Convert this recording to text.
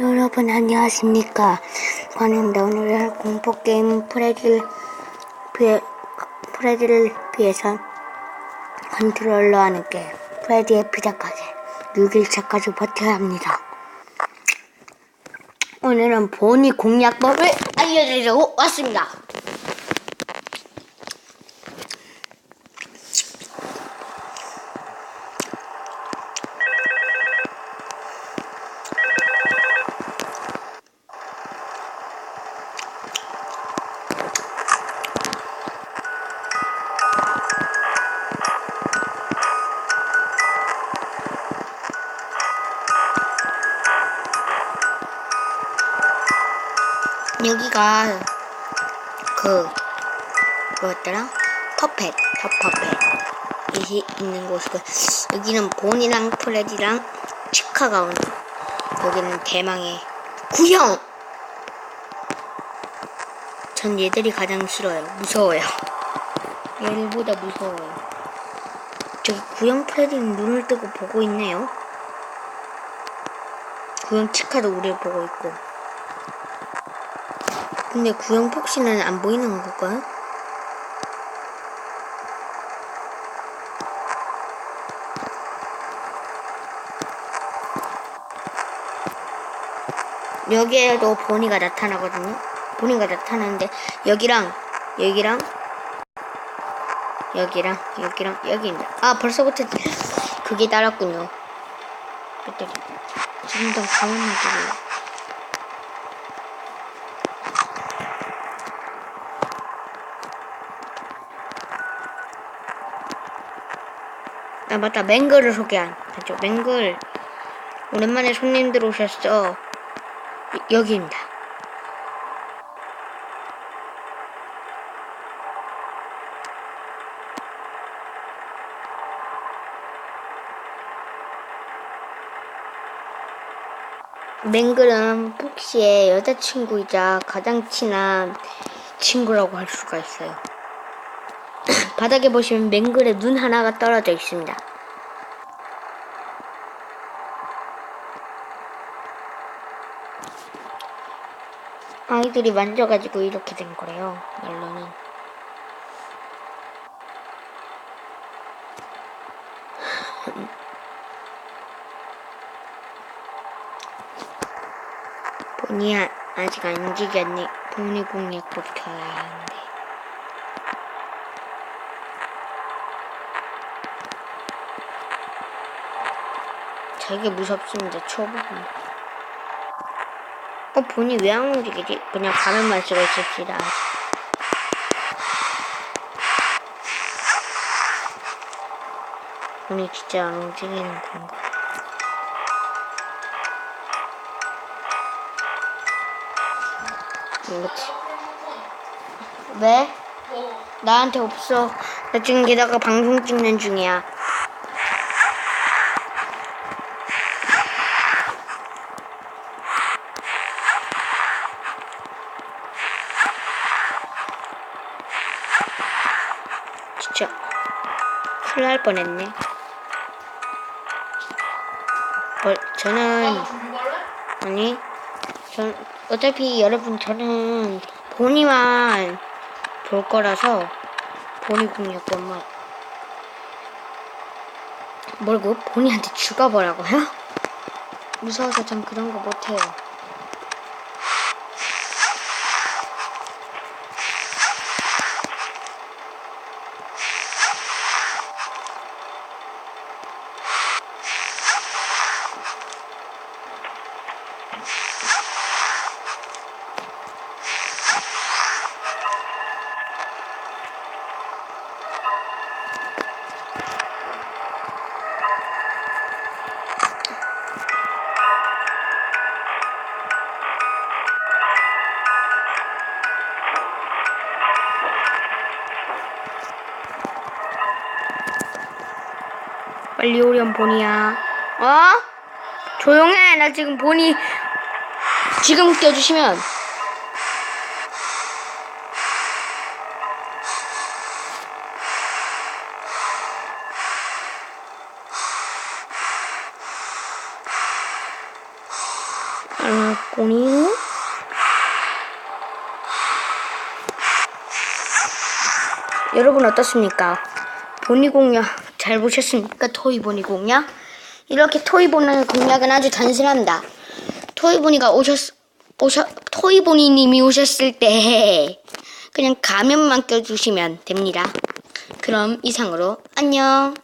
여러분 안녕하십니까? 관입니다 오늘 할 공포게임 프레디를 피해 프레디를 피해서 컨트롤러 하는 게임 프레디의 피자까지 6일차까지 버텨야 합니다. 오늘은 보니 공략법을 알려드리려고 왔습니다 여기가 그 뭐였더라? 퍼펫, 더 퍼펫이 있는 곳이고 여기는 본이랑 프레디랑 치카가 오는 여기는 대망의 구형. 전 얘들이 가장 싫어요. 무서워요. 얘들보다 무서워요. 저기 구형 프레디는 눈을 뜨고 보고 있네요. 구형 치카도 우리를 보고 있고. 근데 구형 폭신은 안 보이는 걸까요? 여기에도 보니가 나타나거든요. 보니가 나타나는데 여기랑 여기랑 여기랑 여기랑 여기입니다. 아 벌써부터 그게 따랐군요. 배터리. 지금 좀 가만히 두고. 아 맞다. 맹글을 소개한. 그죠 맹글. 오랜만에 손님들 오셨어. 여- 여기입니다. 맹글은 폭시의 여자친구이자 가장 친한 친구라고 할 수가 있어요 바닥에 보시면 맹글의 눈 하나가 떨어져 있습니다. 아이들이 만져가지고 이렇게 된 거래요. 멜론은. 본이 아, 아직 안 움직였니? 본이 공략법 켜야 하는 되게 무섭습니다. 초보분. 어, 본이 왜 안 움직이지? 그냥 가면만 쓰고 있읍시다. 본이 진짜 안 움직이는 건가? 그렇지. 왜? 나한테 없어. 나 지금 게다가 방송 찍는 중이야. 진짜 큰일 날 뻔했네. 뭐, 저는 아니 전 어차피 여러분 저는 본이만 볼 거라서 본이 공략법만 뭐라고 본이한테 죽어보라고요? 무서워서 전 그런 거 못해요. 빨리 오렴 보니야. 어? 조용해. 나 지금 보니 지금 껴주시면 아, 꼬니. 여러분 어떻습니까? 보니 공략 잘 보셨습니까? 토이 보니 공략? 이렇게 토이 보니 공략은 아주 단순합니다. 토이 보니가 오셨, 오셨, 토이 보니님이 오셨을 때 그냥 가면만 껴주시면 됩니다. 그럼 이상으로 안녕.